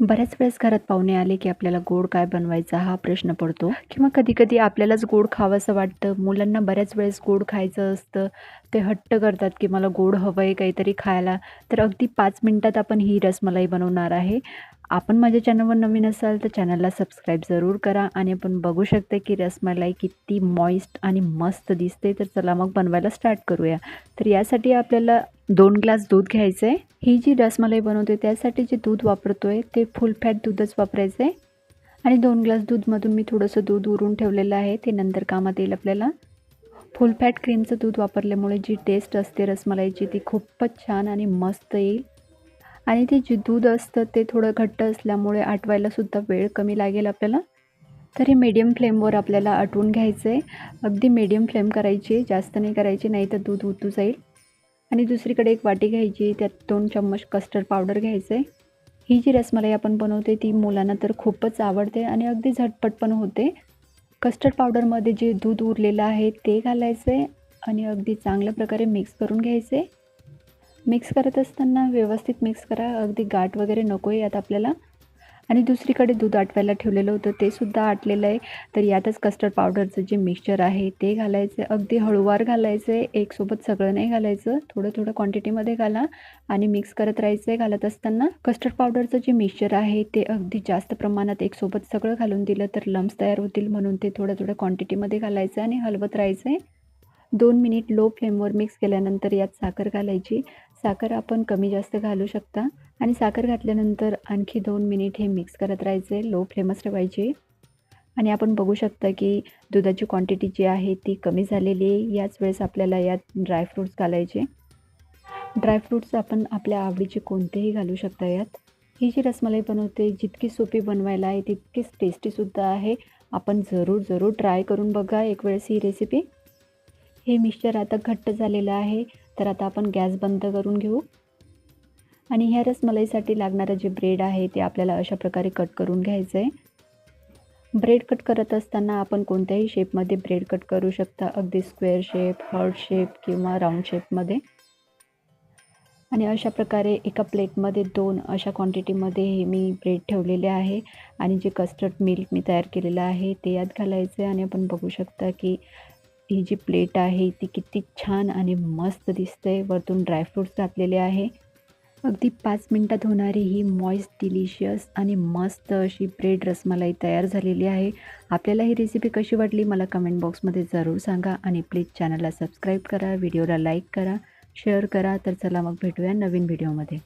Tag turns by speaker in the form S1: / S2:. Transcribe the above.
S1: बऱ्याच वेळेस घरात पाहुणे आले की आपल्याला गोड काय बनवायचा हा प्रश्न पडतो किंवा कधी-कधी आपल्यालाच गोड खावंसं वाटतं. मुलांना बऱ्याच वेळेस गोड खायचं असतं. ते हट्ट करतात की मला गोड हवं आहे काहीतरी खायला. तर अगदी पाच मिनिटात आपण ही रसमलाई बनवणार आहे. आपण माझ्या चॅनलवर नवीन असाल तर चॅनलला सबस्क्राईब जरूर करा आणि आपण बघू शकता की रसमलाई किती मॉइस्ट आणि मस्त दिसते. तर चला मग बनवायला स्टार्ट करूया. तर यासाठी आपल्याला दोन ग्लास दूध घ्यायचं आहे. ही जी रसमलाई बनवते त्यासाठी जे दूध वापरतोय ते फुल फॅट दूधच वापरायचं आहे. आणि दोन ग्लास दूधमधून मी थोडंसं दूध उरून ठेवलेलं आहे. ते नंतर कामात येईल आपल्याला. फुल फॅट क्रीमचं दूध वापरल्यामुळे जी टेस्ट असते रसमलाईची ती खूपच छान आणि मस्त येईल. आणि ते जे दूध असतं ते थोडं घट्ट असल्यामुळे आटवायलासुद्धा वेळ कमी लागेल आपल्याला. तर हे मीडियम फ्लेमवर आपल्याला आटवून घ्यायचं आहे. अगदी मीडियम फ्लेम करायची, जास्त नाही करायची नाहीतर दूध उतू जाईल. आणि दुसरीकडे एक वाटी घ्यायची, त्यात दोन चम्मच कस्टर्ड पावडर घ्यायचं आहे. ही जी रसमलाई आपण बनवते ती मुलांना तर खूपच आवडते आणि अगदी झटपट पण होते. कस्टर्ड पावडरमध्ये जे दूध उरलेलं आहे ते घालायचं आहे आणि अगदी चांगल्या प्रकारे मिक्स करून घ्यायचं आहे. मिक्स करत असताना व्यवस्थित मिक्स करा. अगदी गाठ वगैरे नको आहे यात आपल्याला. आणि दुसरीकडे दूध आटवायला ठेवलेलं होतं ते सुद्धा आटलेलं आहे. तर यातच कस्टर्ड पावडरचं जे मिक्सचर आहे ते घालायचं आहे. अगदी हळूवार घालायचं आहे. एकसोबत सगळं नाही घालायचं. थोडं-थोडं क्वांटिटीमध्ये घाला आणि मिक्स करत राहायचं आहे घालत असताना. कस्टर्ड पावडरचं जे मिक्सचर आहे ते अगदी जास्त प्रमाणात एकसोबत सगळं घालून दिलं तर लम्स तयार होतील म्हणून ते थोडं थोड्या क्वांटिटीमध्ये घालायचं आणि हलवत राहायचं आहे. दोन मिनिट लो फ्लेमवर मिक्स केल्यानंतर यात साखर घालायची. साखर आपण कमी जास्त घालू शकता आणि साखर घातल्यानंतर आणखी दोन मिनिट हे मिक्स करत राहायचे. लो फ्लेमच ठेवायची. आणि आपण बघू शकता की दुधाची क्वांटिटी जी आहे ती कमी झालेली आहे. याच वेळेस आपल्याला यात ड्रायफ्रूट्स घालायचे. ड्रायफ्रूट्स आपण आपल्या आवडीचे कोणतेही घालू शकता यात. ही जी रसमलाई बनवते जितकी सोपी बनवायला आहे तितकीच टेस्टीसुद्धा आहे. आपण जरूर, जरूर ट्राय करून बघा एक वेळेस ही रेसिपी. हे मिक्सचर आता घट्ट झालेलं आहे. तर आता आपण गॅस बंद करून घेऊ. आणि ह्या रसमलाईसाठी लागणारं जे ब्रेड आहे ते आपल्याला अशा प्रकारे कट करून घ्यायचं आहे. ब्रेड कट करत असताना आपण कोणत्याही शेपमध्ये ब्रेड कट करू शकता. अगदी स्क्वेअर शेप, हार्ट शेप किंवा राऊंड शेपमध्ये. आणि अशा प्रकारे एका प्लेटमध्ये दोन अशा क्वांटिटीमध्ये हे मी ब्रेड ठेवलेले आहे. आणि जे कस्टर्ड मिल्क मी तयार केलेलं आहे ते यात घालायचं आहे आणि आपण बघू शकता की ही जी प्लेट आहे ती किती छान आणि मस्त दिसते. वरतून ड्रायफ्रूट्स घातलेले आहे. अगदी पाच मिनटात होणारी ही मॉइस्ट, डिलिशियस आणि मस्त अशी ब्रेड रसमलाई तयार झालेली आहे. आपल्याला ही रेसिपी कशी वाटली मला कमेंट बॉक्समध्ये जरूर सांगा आणि प्लीज चॅनलला सबस्क्राईब करा, व्हिडिओला लाईक करा, शेअर करा. तर चला मग भेटूया नवीन व्हिडिओमध्ये.